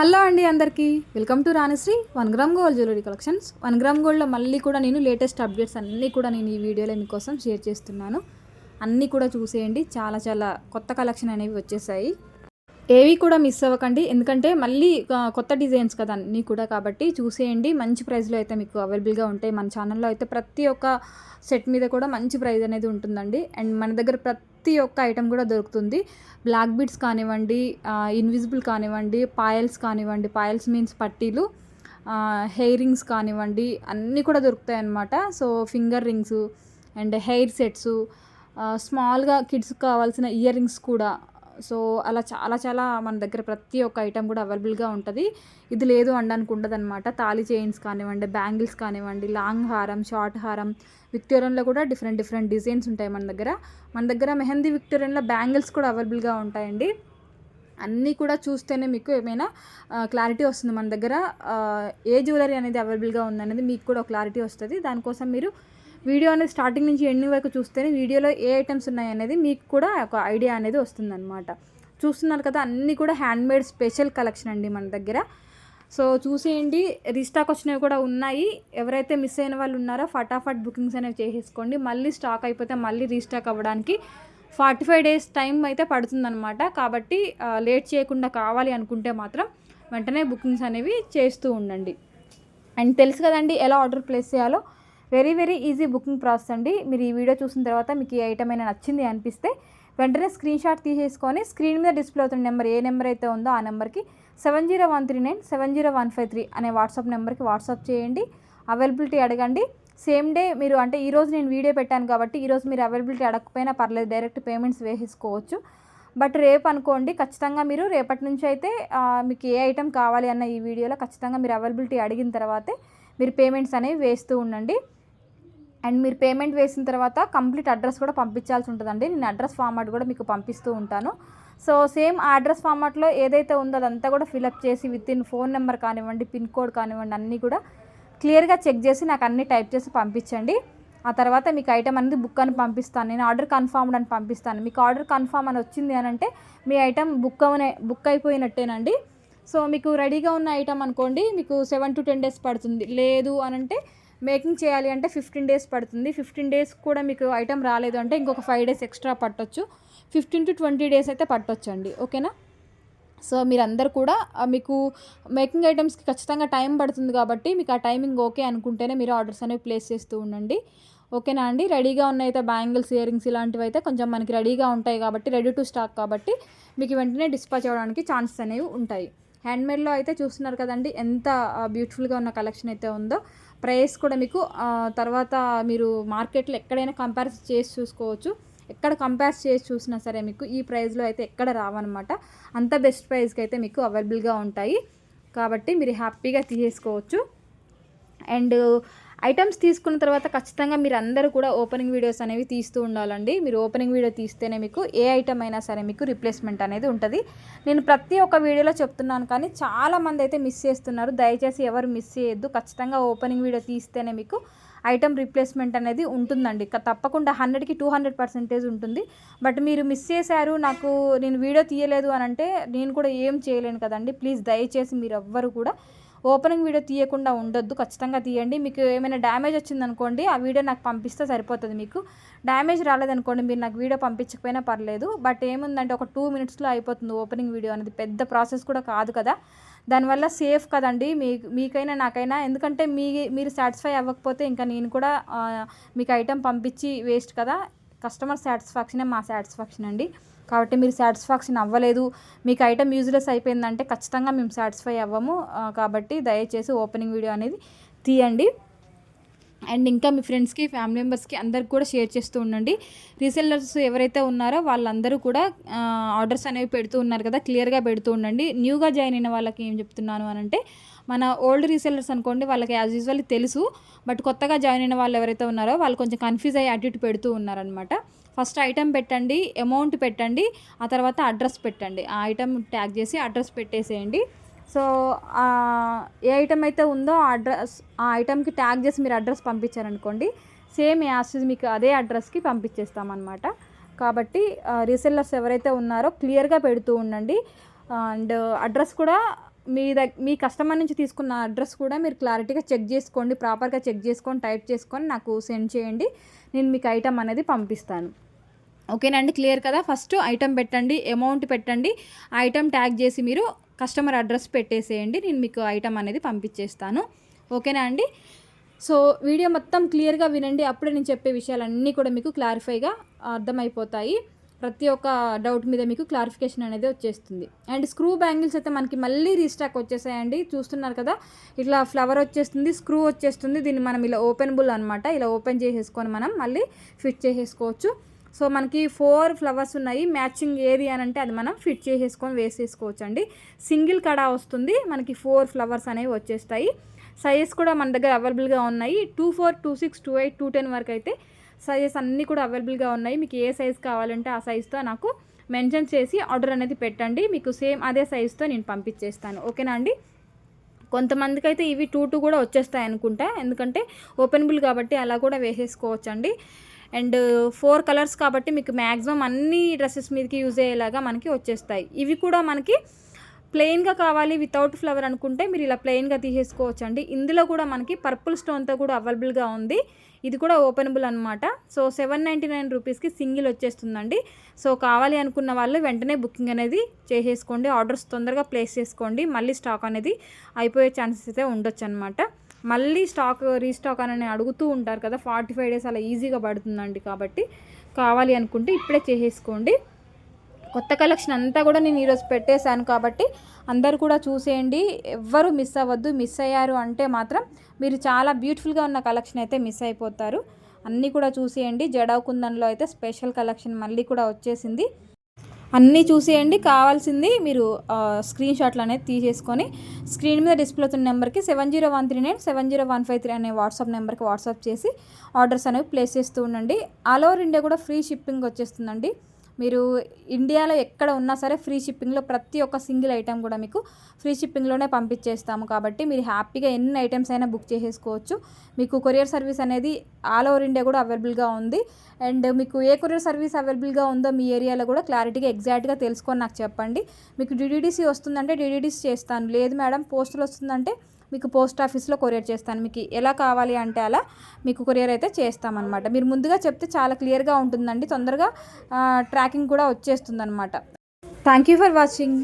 Hello అండి అందరికీ. Welcome to Ranishri. One gram gold jewellery collections. One gram గోల్డ్లో మళ్ళీ కూడా నేను లేటెస్ట్ అప్డేట్స్ అన్నీ కూడా నేను ఈ వీడియోలో మీకోసం షేర్ చేస్తున్నాను. అన్నీ కూడా చూసేయండి. చాలా చాలా కొత్త కలెక్షన్ అనేవి వచ్చేసాయి. ఏవి కూడా మిస్ అవ్వకండి. ఎందుకంటే మళ్ళీ కొత్త డిజైన్స్ కదా అన్నీ కూడా కాబట్టి చూసేయండి. మంచి ప్రైస్లో అయితే మీకు అవైలబుల్గా ఉంటాయి. మన ఛానల్లో అయితే ప్రతి ఒక్క సెట్ మీద కూడా మంచి ప్రైస్ అనేది ఉంటుందండి. అండ్ మన దగ్గర ప్రతి ప్రతి ఒక్క ఐటెం కూడా దొరుకుతుంది. బ్లాక్ బీడ్స్ కానివ్వండి ఇన్విజిబుల్ కానివ్వండి పాయల్స్ కానివ్వండి పాయల్స్ మీన్స్ పట్టీలు హెయిర్ రింగ్స్ కానివ్వండి అన్నీ కూడా దొరుకుతాయి అన్నమాట so finger rings and hair sets స్మాల్గా కిడ్స్కి కావాల్సిన ఇయర్ రింగ్స్ కూడా సో అలా చాలా చాలా మన దగ్గర ప్రతి ఒక్క ఐటెం కూడా అవైలబుల్గా ఉంటుంది. ఇది లేదు అనడానికి ఉండదు అనమాట తాళి చైన్స్ కానివ్వండి బ్యాంగిల్స్ కానివ్వండి లాంగ్ హారం షార్ట్ హారం విక్టోరియన్లో కూడా డిఫరెంట్ డిఫరెంట్ డిజైన్స్ ఉంటాయి మన దగ్గర. మన దగ్గర మెహందీ విక్టోరియన్లో బ్యాంగిల్స్ కూడా అవైలబుల్గా ఉంటాయండి. అన్నీ కూడా చూస్తేనే మీకు ఏమైనా క్లారిటీ వస్తుంది మన దగ్గర. ఏ జ్యువెలరీ అనేది అవైలబుల్గా ఉందనేది మీకు కూడా క్లారిటీ వస్తుంది. దానికోసం మీరు వీడియో అనేది స్టార్టింగ్ నుంచి ఎండింగ్ వరకు చూస్తేనే వీడియోలో ఏ ఐటమ్స్ ఉన్నాయి అనేది మీకు కూడా ఒక ఐడియా అనేది వస్తుందన్నమాట. చూస్తున్నారు కదా అన్నీ కూడా హ్యాండ్మేడ్ స్పెషల్ కలెక్షన్ అండి మన దగ్గర. సో చూసేయండి. రీస్టాక్ వచ్చినవి కూడా ఉన్నాయి. ఎవరైతే మిస్ అయిన వాళ్ళు ఉన్నారో ఫటాఫట్ బుకింగ్స్ అనేవి చేసేసుకోండి. మళ్ళీ స్టాక్ అయిపోతే మళ్ళీ రీస్టాక్ అవ్వడానికి ఫార్టీ ఫైవ్ డేస్ టైం అయితే పడుతుందన్నమాట. కాబట్టి లేట్ చేయకుండా కావాలి అనుకుంటే మాత్రం వెంటనే బుకింగ్స్ అనేవి చేస్తూ ఉండండి. అండ్ తెలుసు కదండి ఎలా ఆర్డర్ ప్లేస్ చేయాలో? Very very easy booking process అండి. మీరు ఈ వీడియో చూసిన తర్వాత మీకు ఈ ఐటమ్ అయినా నచ్చింది అనిపిస్తే వెంటనే స్క్రీన్ షాట్ తీసేసుకొని స్క్రీన్ మీద డిస్ప్లే అవుతున్న నెంబర్ ఏ నెంబర్ అయితే ఉందో ఆ నెంబర్కి seven zero one three nine seven zero one five three అనే వాట్సాప్ నెంబర్కి వాట్సాప్ చేయండి. అవైలబిలిటీ అడగండి. సేమ్ డే మీరు అంటే ఈరోజు నేను వీడియో పెట్టాను కాబట్టి ఈరోజు మీరు అవైలబిలిటీ అడగకపోయినా పర్లేదు డైరెక్ట్ పేమెంట్స్ వేసేసుకోవచ్చు. బట్ రేపు అనుకోండి ఖచ్చితంగా మీరు రేపటి నుంచి అయితే మీకు ఏ ఐటెం కావాలి అన్న ఈ వీడియోలో ఖచ్చితంగా మీరు అవైలబిలిటీ అడిగిన తర్వాతే మీరు పేమెంట్స్ అనేవి వేస్తూ ఉండండి. అండ్ మీరు పేమెంట్ వేసిన తర్వాత కంప్లీట్ అడ్రస్ కూడా పంపించాల్సి ఉంటుందండి. నేను అడ్రస్ ఫార్మాట్ కూడా మీకు పంపిస్తూ ఉంటాను. సో సేమ్ ఆ అడ్రస్ ఫార్మాట్లో ఏదైతే ఉందో అదంతా కూడా ఫిలప్ చేసి విత్ ఇన్ ఫోన్ నెంబర్ కానివ్వండి పిన్ కోడ్ కానివ్వండి అన్నీ కూడా క్లియర్గా చెక్ చేసి నాకు అన్ని టైప్ చేసి పంపించండి. ఆ తర్వాత మీకు ఐటమ్ అనేది బుక్ అని పంపిస్తాను. నేను ఆర్డర్ కన్ఫర్మ్డ్ అని పంపిస్తాను. మీకు ఆర్డర్ కన్ఫర్మ్ అని వచ్చింది అని అంటే మీ ఐటమ్ బుక్ అవనే బుక్ అయిపోయినట్టేనండి. సో మీకు రెడీగా ఉన్న ఐటమ్ అనుకోండి మీకు సెవెన్ టు టెన్ డేస్ పడుతుంది. లేదు అని అంటే మేకింగ్ చేయాలి అంటే ఫిఫ్టీన్ డేస్ పడుతుంది. ఫిఫ్టీన్ డేస్ కూడా మీకు ఐటెం రాలేదు అంటే ఇంకొక ఫైవ్ డేస్ ఎక్స్ట్రా పట్టొచ్చు. ఫిఫ్టీన్ టు ట్వంటీ డేస్ అయితే పట్టొచ్చండి. ఓకేనా? సో మీరందరూ కూడా మీకు మేకింగ్ ఐటమ్స్కి ఖచ్చితంగా టైం పడుతుంది కాబట్టి మీకు ఆ టైమింగ్ ఓకే అనుకుంటేనే మీరు ఆర్డర్స్ అనేవి ప్లేస్ చేస్తూ ఉండండి. ఓకేనా అండి? రెడీగా ఉన్న అయితే బ్యాంగిల్స్ ఇయరింగ్స్ ఇలాంటివి అయితే కొంచెం మనకి రెడీగా ఉంటాయి కాబట్టి రెడీ టు స్టాక్ కాబట్టి మీకు వెంటనే డిస్పాచ్ అవ్వడానికి ఛాన్సెస్ అనేవి ఉంటాయి. హ్యాండ్మేడ్లో అయితే చూస్తున్నారు కదండి ఎంత బ్యూటిఫుల్గా ఉన్న కలెక్షన్ అయితే ఉందో. ప్రైస్ కూడా మీకు తర్వాత మీరు మార్కెట్లో ఎక్కడైనా కంపేర్ చేసి చూసుకోవచ్చు. ఎక్కడ కంపేర్ చేసి చూసినా సరే మీకు ఈ ప్రైస్లో అయితే ఎక్కడ రావన్నమాట. అంత బెస్ట్ ప్రైస్కి అయితే మీకు అవైలబుల్గా ఉంటాయి. కాబట్టి మీరు హ్యాపీగా తీసేసుకోవచ్చు. అండ్ ఐటమ్స్ తీసుకున్న తర్వాత ఖచ్చితంగా మీరు అందరూ కూడా ఓపెనింగ్ వీడియోస్ అనేవి తీస్తూ ఉండాలండి. మీరు ఓపెనింగ్ వీడియో తీస్తేనే మీకు ఏ ఐటమ్ అయినా సరే మీకు రిప్లేస్మెంట్ అనేది ఉంటుంది. నేను ప్రతి ఒక్క వీడియోలో చెప్తున్నాను కానీ చాలా మంది అయితే మిస్ చేస్తున్నారు. దయచేసి ఎవరు మిస్ చేయొద్దు. ఖచ్చితంగా ఓపెనింగ్ వీడియో తీస్తేనే మీకు ఐటమ్ రిప్లేస్మెంట్ అనేది ఉంటుందండి. తప్పకుండా హండ్రెడ్కి టూ హండ్రెడ్ పర్సెంటేజ్ ఉంటుంది. బట్ మీరు మిస్ చేశారు నాకు నేను వీడియో తీయలేదు అని అంటే నేను కూడా ఏం చేయలేను కదండి. ప్లీజ్ దయచేసి మీరు ఎవ్వరు కూడా ఓపెనింగ్ వీడియో తీయకుండా ఉండొద్దు ఖచ్చితంగా తీయండి. మీకు ఏమైనా డ్యామేజ్ వచ్చిందనుకోండి ఆ వీడియో నాకు పంపిస్తే సరిపోతుంది మీకు. డ్యామేజ్ రాలేదనుకోండి మీరు నాకు వీడియో పంపించకపోయినా పర్లేదు. బట్ ఏముందంటే ఒక టూ మినిట్స్లో అయిపోతుంది ఓపెనింగ్ వీడియో అనేది. పెద్ద ప్రాసెస్ కూడా కాదు కదా. దానివల్ల సేఫ్ కదండి. మీ మీకైనా నాకైనా. ఎందుకంటే మీ మీరు సాటిస్ఫై అవ్వకపోతే ఇంకా నేను కూడా మీకు ఐటెం పంపించి వేస్ట్ కదా. కస్టమర్ సాటిస్ఫాక్షనే మా సాటిస్ఫాక్షన్ అండి. కాబట్టి మీరు సాటిస్ఫాక్షన్ అవ్వలేదు. మీకు ఐటమ్ యూజ్లెస్ అయిపోయిందంటే ఖచ్చితంగా మేము సాటిస్ఫై అవ్వము. కాబట్టి దయచేసి ఓపెనింగ్ వీడియో అనేది తీయండి. అండ్ ఇంకా మీ ఫ్రెండ్స్కి ఫ్యామిలీ మెంబర్స్కి అందరికి కూడా షేర్ చేస్తూ ఉండండి. రీసెల్లర్స్ ఎవరైతే ఉన్నారో వాళ్ళందరూ కూడా ఆర్డర్స్ అనేవి పెడుతూ ఉన్నారు కదా క్లియర్గా పెడుతూ ఉండండి. న్యూగా జాయిన్ అయిన వాళ్ళకి ఏం చెప్తున్నాను అని అంటే మన ఓల్డ్ రీసెల్లర్స్ అనుకోండి వాళ్ళకి యాజ్ యూజువల్ తెలుసు. బట్ కొత్తగా జాయిన్ అయిన వాళ్ళు ఎవరైతే ఉన్నారో వాళ్ళు కొంచెం కన్ఫ్యూజ్ అయ్యి అటు ఇటు పెడుతూ ఉన్నారనమాట ఫస్ట్ ఐటమ్ పెట్టండి అమౌంట్ పెట్టండి ఆ తర్వాత అడ్రస్ పెట్టండి. ఆ ఐటమ్ ట్యాగ్ చేసి అడ్రస్ పెట్టేసేయండి. సో ఏ ఐటమ్ అయితే ఉందో ఆ అడ్రస్ ఆ ఐటమ్కి ట్యాగ్ చేసి మీరు అడ్రస్ పంపించారనుకోండి సేమ్ యాసిస్ మీకు అదే అడ్రస్కి పంపించేస్తామన్నమాట. కాబట్టి రీసెల్లర్స్ ఎవరైతే ఉన్నారో క్లియర్గా పెడుతూ ఉండండి. అండ్ అడ్రస్ కూడా మీ దగ్ మీ కస్టమర్ నుంచి తీసుకున్న అడ్రస్ కూడా మీరు క్లారిటీగా చెక్ చేసుకోండి ప్రాపర్గా చెక్ చేసుకొని టైప్ చేసుకొని నాకు సెండ్ చేయండి. నేను మీకు ఐటమ్ అనేది పంపిస్తాను. ఓకేనండి క్లియర్ కదా? ఫస్ట్ ఐటమ్ పెట్టండి అమౌంట్ పెట్టండి. ఐటమ్ ట్యాగ్ చేసి మీరు కస్టమర్ అడ్రస్ పెట్టేసేయండి. నేను మీకు ఐటమ్ అనేది పంపించేస్తాను. ఓకేనా అండి? సో వీడియో మొత్తం క్లియర్గా వినండి. అప్పుడే నేను చెప్పే విషయాలన్నీ కూడా మీకు క్లారిఫైగా అర్థమైపోతాయి. ప్రతి ఒక్క డౌట్ మీద మీకు క్లారిఫికేషన్ అనేది వచ్చేస్తుంది. అండ్ స్క్రూ బ్యాంగిల్స్ అయితే మనకి మళ్ళీ రీస్టాక్ వచ్చేసాయండి. చూస్తున్నారు కదా? ఇట్లా ఫ్లవర్ వచ్చేస్తుంది స్క్రూ వచ్చేస్తుంది. దీన్ని మనం ఇలా ఓపెనబుల్ అనమాట ఇలా ఓపెన్ చేసేసుకొని మనం మళ్ళీ ఫిట్ చేసేసుకోవచ్చు. సో మనకి ఫోర్ ఫ్లవర్స్ ఉన్నాయి. మ్యాచింగ్ ఏది అని అంటే అది మనం ఫిట్ చేసేసుకొని వేసేసుకోవచ్చు అండి సింగిల్ కడా వస్తుంది. మనకి ఫోర్ ఫ్లవర్స్ అనేవి వచ్చేస్తాయి. సైజెస్ కూడా మన దగ్గర అవైలబుల్గా ఉన్నాయి. Two four two six two eight two ten వరకు అయితే సైజెస్ అన్నీ కూడా అవైలబుల్గా ఉన్నాయి. మీకు ఏ సైజ్ కావాలంటే ఆ సైజ్తో నాకు మెన్షన్ చేసి ఆర్డర్ అనేది పెట్టండి. మీకు సేమ్ అదే సైజ్తో నేను పంపించేస్తాను. ఓకేనా అండి? కొంతమందికి అయితే ఇవి టూ టూ కూడా వచ్చేస్తాయి అనుకుంటా. ఎందుకంటే ఓపెనబుల్ కాబట్టి అలా కూడా వేసేసుకోవచ్చండి. అండ్ ఫోర్ కలర్స్ కాబట్టి మీకు మ్యాక్సిమం అన్ని డ్రెస్సెస్ మీదకి యూజ్ అయ్యేలాగా మనకి వచ్చేస్తాయి. ఇవి కూడా మనకి ప్లెయిన్గా కావాలి వితౌట్ ఫ్లవర్ అనుకుంటే మీరు ఇలా ప్లెయిన్గా తీసేసుకోవచ్చు అండి ఇందులో కూడా మనకి పర్పుల్ స్టోన్తో కూడా అవైలబుల్గా ఉంది. ఇది కూడా ఓపెనబుల్ అనమాట సో సెవెన్ నైంటీ నైన్ రూపీస్కి సింగిల్ వచ్చేస్తుందండి. సో కావాలి అనుకున్న వాళ్ళు వెంటనే బుకింగ్ అనేది చేసేసుకోండి. ఆర్డర్స్ తొందరగా ప్లేస్ చేసుకోండి. మళ్ళీ స్టాక్ అనేది అయిపోయే ఛాన్సెస్ అయితే ఉండొచ్చు అనమాట మళ్ళీ స్టాక్ రీస్టాక్ అని అడుగుతూ ఉంటారు కదా ఫార్టీ ఫైవ్ డేస్ అలా ఈజీగా పడుతుందండి కాబట్టి కావాలి అనుకుంటే ఇప్పుడే చేసేసుకోండి. కొత్త కలెక్షన్ అంతా కూడా నేను ఈరోజు పెట్టేశాను కాబట్టి అందరు కూడా చూసేయండి. ఎవ్వరు మిస్ అవ్వద్దు మిస్ అయ్యారు అంటే మాత్రం మీరు చాలా బ్యూటిఫుల్గా ఉన్న కలెక్షన్ అయితే మిస్ అయిపోతారు. అన్నీ కూడా చూసేయండి. జడావ్ కుందన్లో అయితే స్పెషల్ కలెక్షన్ మళ్ళీ కూడా వచ్చేసింది. అన్నీ చూసేయండి. కావాల్సింది మీరు స్క్రీన్ షాట్లు అనేది తీసేసుకొని స్క్రీన్ మీద డిస్ప్లే అవుతున్న నెంబర్కి seven zero one three nine seven zero one five three అనే వాట్సాప్ నెంబర్కి వాట్సాప్ చేసి ఆర్డర్స్ అనేవి ప్లేస్ చేస్తూ ఉండండి. ఆల్ ఓవర్ ఇండియా కూడా ఫ్రీ షిప్పింగ్ వచ్చేస్తుందండి. మీరు ఇండియాలో ఎక్కడ ఉన్నా సరే ఫ్రీ షిప్పింగ్లో ప్రతి ఒక్క సింగిల్ ఐటెం కూడా మీకు ఫ్రీ షిప్పింగ్లోనే పంపించేస్తాము కాబట్టి మీరు హ్యాపీగా ఎన్ని ఐటమ్స్ అయినా బుక్ చేసేసుకోవచ్చు. మీకు కొరియర్ సర్వీస్ అనేది ఆల్ ఓవర్ ఇండియా కూడా అవైలబుల్గా ఉంది. అండ్ మీకు ఏ కొరియర్ సర్వీస్ అవైలబుల్గా ఉందో మీ ఏరియాలో కూడా క్లారిటీగా ఎగ్జాక్ట్గా తెలుసుకొని నాకు చెప్పండి. మీకు డిడిడిసి వస్తుందంటే డిడిడిసి చేస్తాను. లేదు మేడం పోస్టులు వస్తుందంటే మీకు పోస్ట్ ఆఫీస్లో కొరియర్ చేస్తాను. మీకు ఎలా కావాలి అంటే అలా మీకు కొరియర్ అయితే చేస్తామన్నమాట. మీరు ముందుగా చెప్తే చాలా క్లియర్గా ఉంటుందండి. తొందరగా ట్రాకింగ్ కూడా వచ్చేస్తుంది అనమాట థ్యాంక్ యూ ఫర్ వాచింగ్.